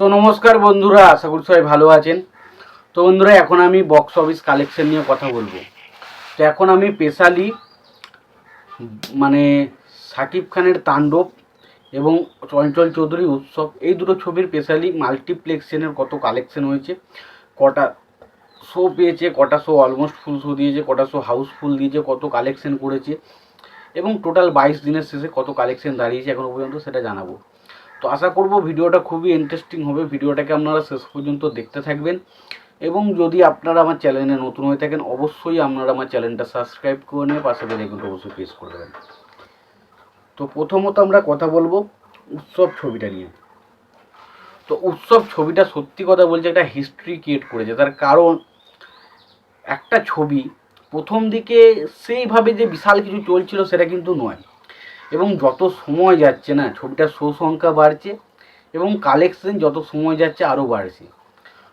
তো নমস্কার বন্ধুরা, আশা করি সবাই ভালো আছেন। তো বন্ধুরা, এখন আমি বক্স অফিস কালেকশন নিয়ে কথা বলব। তো এখন আমি স্পেশালি মানে সাকিব খানের তাণ্ডব এবং চঞ্চল চৌধুরী উৎসব, এই দুটো ছবির স্পেশালি মাল্টিপ্লেক্সেনের কত কালেকশন হয়েছে, কটা শো পেয়েছে, কটা শো অলমোস্ট ফুল শো দিয়েছে, কটা শো হাউসফুল দিয়েছে, কত কালেকশন করেছে এবং টোটাল বাইশ দিনের শেষে কত কালেকশন দাঁড়িয়েছে, এখনও পর্যন্ত সেটা জানাব। তো আশা করব ভিডিওটা খুবই ইন্টারেস্টিং হবে। ভিডিওটাকে আপনারা শেষ পর্যন্ত দেখতে থাকবেন। এবং যদি আপনারা আমার চ্যানেলে নতুন হয়ে থাকেন, অবশ্যই আপনারা আমার চ্যানেলটা সাবস্ক্রাইব করে নিয়ে পাশে বেলাইকনটা অবশ্যই প্রেস করে দেবেন। তো প্রথমত আমরা কথা বলব উৎসব ছবিটা নিয়ে। তো উৎসব ছবিটা সত্যি কথা বলছে একটা হিস্ট্রি ক্রিয়েট করেছে। তার কারণ একটা ছবি প্রথম দিকে সেইভাবে যে বিশাল কিছু চলছিল সেটা কিন্তু নয়। এবং যত সময় যাচ্ছে না, ছবিটার শো সংখ্যা বাড়ছে এবং কালেকশন যত সময় যাচ্ছে আরও বাড়ছে।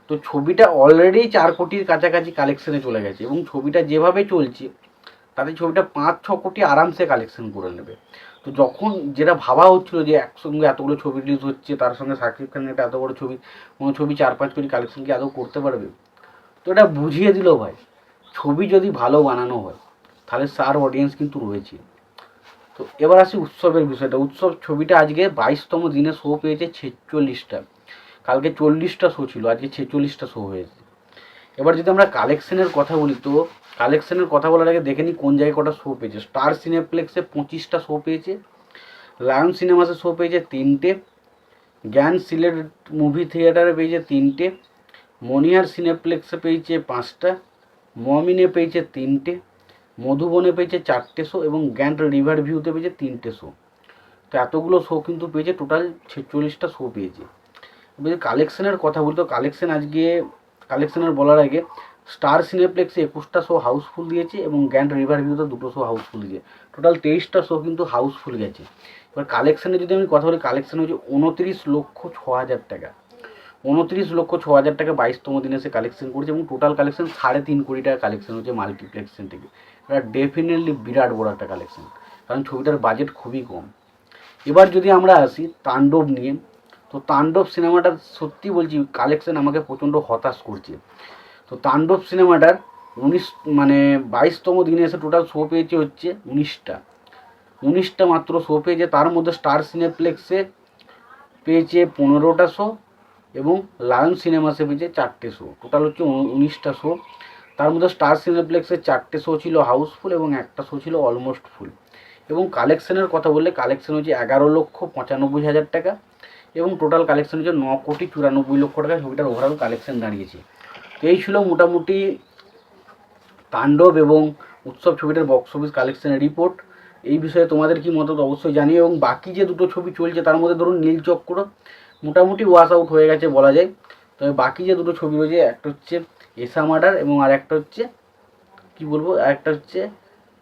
তো ছবিটা অলরেডি চার কোটির কাছাকাছি কালেকশনে চলে গেছে এবং ছবিটা যেভাবে চলছে, তাতে ছবিটা পাঁচ, ছ কোটি আরামসে কালেকশন করে নেবে। তো যখন যেটা ভাবা হচ্ছিল যে একসঙ্গে এতগুলো ছবি রিলিজ হচ্ছে, তার সঙ্গে সাকিব খানের একটা এত বড় ছবি, কোনো ছবি চার, পাঁচ কোটি কালেকশন কি আদৌ করতে পারবে? তো এটা বুঝিয়ে দিল ভাই, ছবি যদি ভালো বানানো হয়, তাহলে সার অডিয়েন্স কিন্তু রয়েছে। তো এবার আসি উৎসবের বিষয়টা। উৎসব ছবিটা আজকে বাইশতম দিনে শো পেয়েছে ছেচল্লিশটা। কালকে চল্লিশটা শো ছিল, আজকে ছেচল্লিশটা শো হয়েছে। এবার যদি আমরা কালেকশনের কথা বলি তো কালেকশনের কথা বলার আগে দেখে নিই কোন জায়গায় কটা শো পেয়েছে। স্টার সিনেপ্লেক্সে পঁচিশটা শো পেয়েছে লায়ন সিনেমাসে শো পেয়েছে তিনটে জ্ঞান সিলেট মুভি থিয়েটারে পেয়েছে তিনটে মনিহার সিনেপ্লেক্সে পেয়েছে পাঁচটা মমিনে পেয়েছে তিনটে মধুবনে পেয়েছে চারটে শো এবং গ্র্যান্ড রিভার ভিউতে পেয়েছে তিনটে শো তো এতগুলো শো কিন্তু পেয়েছে টোটাল ছেচল্লিশটা শো পেয়েছে। যদি কালেকশনের কথা বলতো কালেকশন আজকে কালেকশনের বলার আগে স্টার সিনেপ্লেক্সে একুশটা শো হাউসফুল দিয়েছে এবং গ্র্যান্ড রিভার ভিউতে দুটো শো হাউসফুল দিয়েছে। টোটাল তেইশটা শো কিন্তু হাউসফুল গেছে। এবার কালেকশনে যদি আমি কথা বলি কালেকশন হচ্ছে উনত্রিশ লক্ষ ছ হাজার টাকা। উনত্রিশ লক্ষ ছ হাজার টাকা বাইশতম দিনে সে কালেকশন করেছে এবং টোটাল কালেকশন সাড়ে তিন কোটি টাকা কালেকশন হচ্ছে মাল্টিপ্লেক্সন থেকে। এটা ডেফিনেটলি বিরাট বড় একটা কালেকশন কারণ ছবিটার বাজেট খুবই কম। এবার যদি আমরা আসি তাণ্ডব নিয়ে, তো তাণ্ডব সিনেমাটার সত্যি বলছি কালেকশন আমাকে প্রচণ্ড হতাশ করছে। তো তাণ্ডব সিনেমাটার উনিশ মানে বাইশতম দিনে এসে টোটাল শো পেয়েছে হচ্ছে উনিশটা। উনিশটা মাত্র শো পেয়েছে, তার মধ্যে স্টার সিনেপ্লেক্সে পেয়েছে পনেরোটা শো এবং লায়ন সিনেমাসে পেয়েছে চারটে শো টোটাল হচ্ছে উনিশটা শো তার মধ্যে স্টার সিনেপ্লেক্সের চারটে শো ছিল হাউসফুল এবং একটা শো ছিল অলমোস্ট ফুল এবং কালেকশনের কথা বললে কালেকশন হচ্ছে এগারো লক্ষ পঁচানব্বই হাজার টাকা এবং টোটাল কালেকশন হচ্ছে ন কোটি চুরানব্বই লক্ষ টাকা। ছবিটার ওভারঅল কালেকশন দাঁড়িয়েছে। তো এই ছিল মোটামুটি তাণ্ডব এবং উৎসব ছবিটার বক্স অফিস কালেকশনের রিপোর্ট এই বিষয়ে তোমাদের কি মত অবশ্যই জানিও এবং বাকি যে দুটো ছবি চলছে তার মধ্যে ধরুন নীলচক্র মোটামুটি ওয়াশ আউট হয়ে গেছে বলা যায়। তবে বাকি যে দুটো ছবি রয়েছে, একটা হচ্ছে এসা মার্ডার এবং আর একটা হচ্ছে, কি বলব একটা হচ্ছে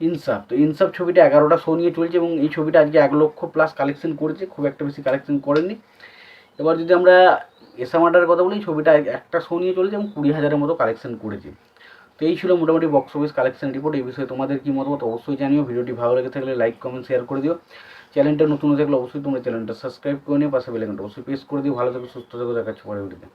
ইনসাফ। তো ইনসাফ ছবিটা এগারোটা শো নিয়ে চলছে এবং এই ছবিটা আজকে এক লক্ষ প্লাস কালেকশন করেছে, খুব একটা বেশি কালেকশন করেনি এবার যদি আমরা এসা মার্ডারের কথা বলি ছবিটা একটা শো নিয়ে চলছে এবং কুড়ি হাজারের মতো কালেকশন করেছে। তো এই ছিল মোটামুটি বক্স অফিস কালেকশন রিপোর্ট এই বিষয়ে তোমাদের কি মতামত অবশ্যই জানিও। ভিডিওটি ভালো লেগে থাকলে লাইক কমেন্ট শেয়ার করে দিও। চ্যানেলটা নতুন থাকলে অবশ্যই তোমরা চ্যানেলটা সাবস্ক্রাইব করে নিও। পাশে বেলাইকনটা অবশ্যই প্রেস করে দিও। ভালো থাকো, সুস্থ থাকো দেখাচ্ছি পরে ভিডিওতে